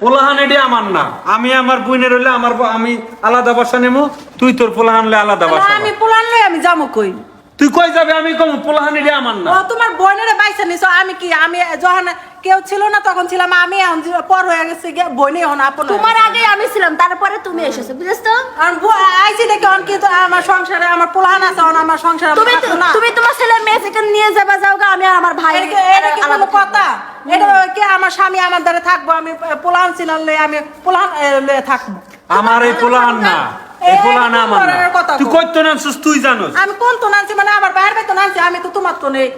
পোলাহান এটি আমার না। আমি আমার বোনের হইলে আমার আমি আলাদা বাসা নেব তুই তোর পোলাহান হলে আলাদা বাসা আমি। পোলান লই আমি যাব কই? তুই কই যাবে? আমি কম পোলাহান এটি আমার না। ও তোমার বোনের বাইসা নিছো আমি কি আমি যখন কেউ ছিল না তখন ছিলাম আমি এখন পর হয়ে গেছে গিয়ে বোনই এখন আপন তোমার আগে আমি ছিলাম তারপরে তুমি এসেছ বুঝেছ তো? আর আইছি দেখে অন কিন্তু আমার সংসারে আমার পোলাহান আছে অন আমার সংসারে তুমি তুমি তোমার ছেলের মেয়ে নিয়ে যাবা যাওগা আমি আর আমার ভাই এটা কি- এটা কি কোনো কথা? এটা কি আমার স্বামী আমার দ্বারা থাকব আমি পোলাহান ছিলাম আমি পোলাহান এ, থাকব আমার এই পোলাহান না কথা তুই তুই জানোস আমি কোন তো মানে আমার বাইরে আমি তো তোমার তো নেই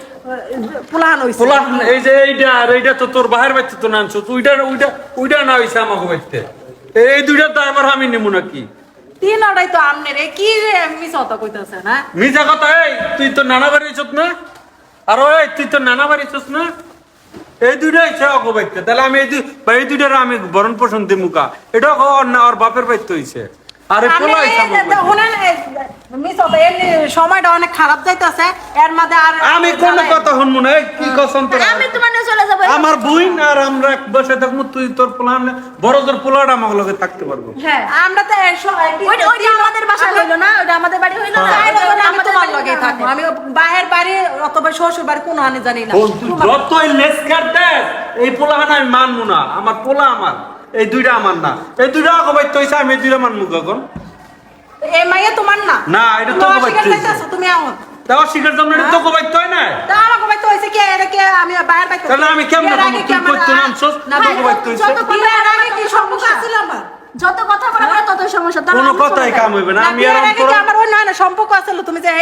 পোলাহান হইছে পোলাহান এই যে এইটা আর এইটা তো তোর বাহির বাচ্চা তো নানছিস ওইটা ওইটা ওইটা না হইছে আমাকে বাচ্চা এই দুইটা তো আমার আমি নেব নাকি তিন তো কি রে হতা কইতাছে না মিজা কথা এই তুই তো নানা বাড়ি চত না আর ওই তুই তো নানা বাড়ি না এই দুইটা হচ্ছে অগবাইতে তাহলে আমি এই দুই বা এই দুইটার আমি ভরণ পোষণ এটা ওর না ওর বাপের হইছে। আরে আমি পোলা হইছে এই আমার যে- বাড়িতে। শুনেন মিস হতা এমনি সময়টা অনেক খারাপ যাইতাছে এর মধ্যে আর আমি কোন কথা শুনব না। কি কসম তোর? আমি তোমার চলে যাব আমার বইন আর আমরা এক বসে থাকব তুই তোর পোলান বড় তোর পোলাটা আমার লগে থাকতে পারব। হ্যাঁ আমরা তো ওইটা আমাদের বাসায় হইল না ওইটা আমাদের বাড়ি হইল না। থাকব না। আমি বাহের বাড়ি অথবা শ্বশুর বাড়ি কোনো আনি জানি না। যতই লেস কাটতে এই পোলাহান আমি মানবো না। আমার পোলা আমার এই দুইটা আমার না। এই দুইটা অগবাইতে হইছে আমি এই দুইটা মানবো কখন? এই মাইয়া তোমার না? না, এটা তো অস্বীকার তুমি এখন জন্য তো অগবাইতে হয়? না তা কি? কি? আমি বাইরে বাইতে তাহলে আমি কেমনে এর আগে বলব? কি তুই আমার- করতে নামছস, না, তোকে ভাই, হইছে? যত বিয়ের আগে কি সমস্যা ছিল আমার? যত কথা বলা ততই সমস্যা। কোনো কথাই কাম হইবে না। না, আমি আর আমার অন্য অন্য সম্পর্ক আছিল তুমি যে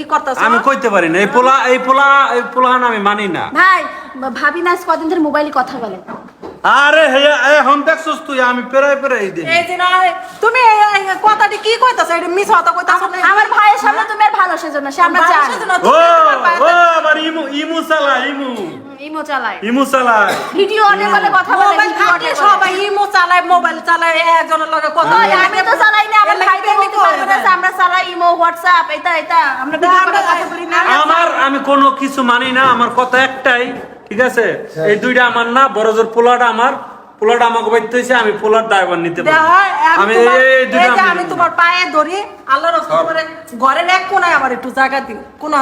ই করতেছো? আমি কইতে পারি না। এই পোলা এই পোলা এই পোলাহান আমি মানি না। ভাই ভাবি না কদিন ধরে মোবাইলে কথা বলে। আরে হে এখন দেখছস তুই আমি পেরাই পেরাই দিই। এই যে না তুমি কথাটি কি কইতাছো? এটা মিস হতা কইতাছো না। আমার ভাইয়ের সামনে তুমি আর ভালো সেজন্য সে আমরা ও আমার ও আবার ইমু ইমু সালা ইমু। ইমো চালায়। ইমু সালা ভিডিও অনে বলে কথা বলে মোবাইল করে। সবাই ইমো চালায় মোবাইল চালায় একজনের লগে কথা আমি তো চালাই না আমার ভাই তো হয়ে। আমরা চালাই ইমো হোয়াটসঅ্যাপ এটা এটা। আমরা কথা বলি না। আমার আমি কোনো কিছু মানি না আমার কথা একটাই ঠিক আছে? এই দুইটা আমার না বড় জোর পোলাটা আমার। পোলাটা আমাকে বাইতে হয়েছে আমি পোলার ড্রাইভার নিতে পারি আমি এই যে আমি আমি তোমার পায়ে ধরি আল্লাহর করে ঘরের এক কোনায় আমার একটু জায়গা দিও কোন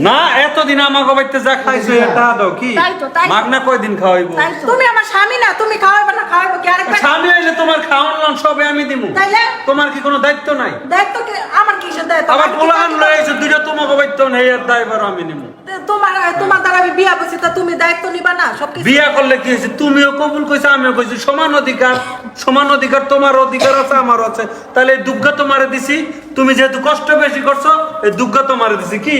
না এতদিন আমাকে বাইতে যা খাইছো এটা দাও কি? তাই তো, তাই তো। মাগনা কয়দিন খাওয়াইবো? তুমি আমার স্বামী না তুমি খাওয়াবে না খাওয়াবো কি? আরেকবার স্বামী হইলে তোমার খাওয়ান লান সবে আমি দিমু। তাইলে? তোমার কি কোনো দায়িত্ব নাই? দায়িত্ব কি? আমার আমি কি পোলাহান চাকরি লয়ে করি? এসে দুইটা তোমাকে বাইতে নেই এর ড্রাইভার আমি নিমু তোমার তোমার দ্বারা আমি বিয়া বসি তা তুমি দায়িত্ব নিবা না সব কিছু বিয়া করলে কি হয়েছে? তুমিও কবুল কইছো আমিও কইছি সমান অধিকার সমান অধিকার তোমার অধিকার আছে আমার আছে। তাহলে এই দুগ্গা দিছি তুমি যেহেতু কষ্ট বেশি করছ এই তোমারে দিছি কি?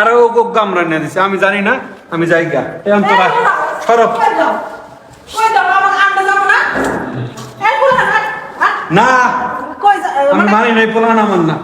আর ও গো গামরা নিয়ে দিছি আমি জানি না আমি যাই গা। এখন তো সরব আমার আমরা না? আমি মানে মানি নাই পোলান আমার না।